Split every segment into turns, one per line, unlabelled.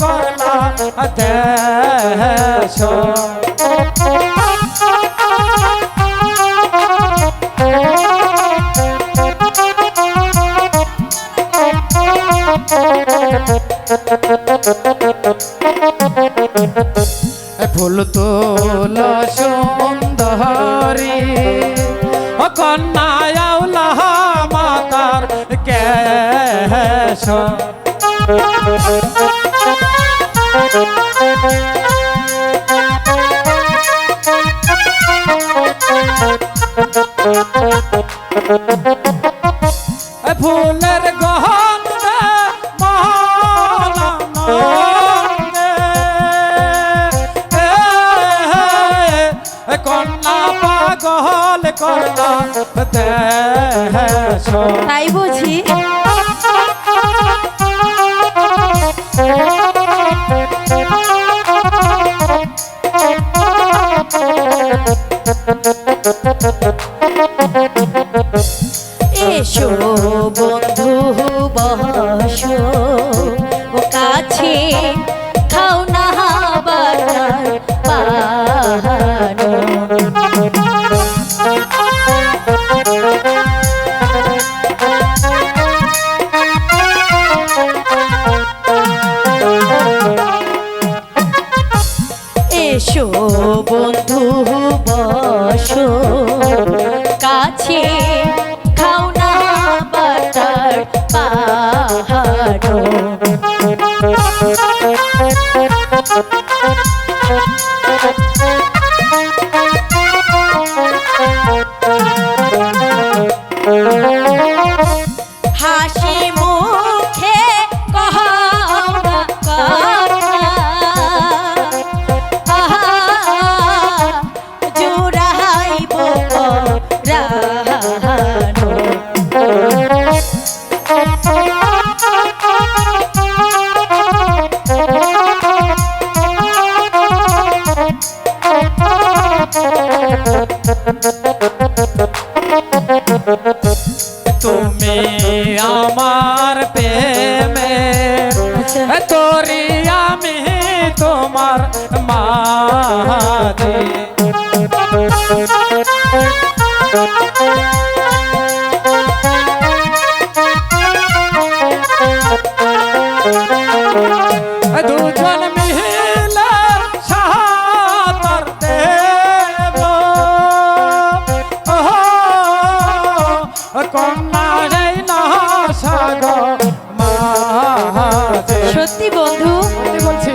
করলা দেশ ফুল তোল সুন্দরী ও কন্যায়াউলা মাতার কেশ ফুলের গহন কন্যা পাগল কন্যা
তাই বুঝি। এসো বন্ধু বসো ও কাছে খাও না পানো। এসো বন্ধু বসো কাছে Thank
you. আমার প্রেমে
আচ্ছা।
তোরি আমি তোমার মাঝে
সত্যি বন্ধু।
বলছি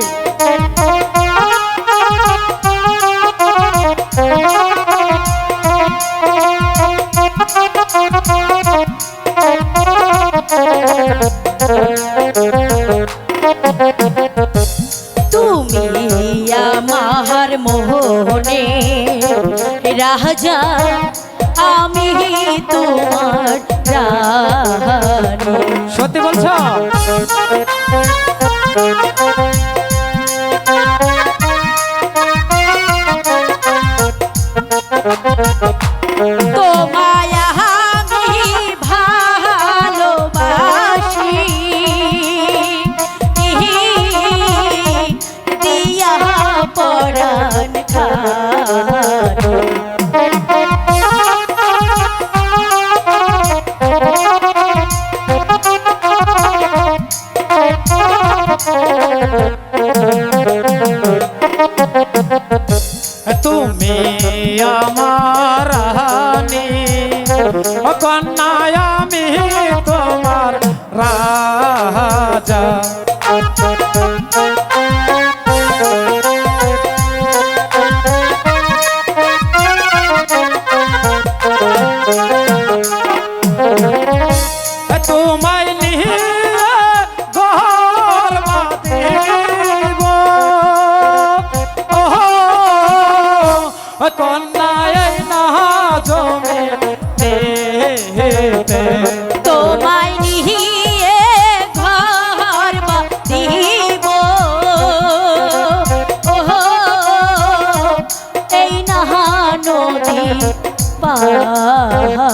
তুমি আমার মোহনে রাজা। তোমার
সত্যি বলছো? আমার
এই নাহা নদী পাহাড়ে।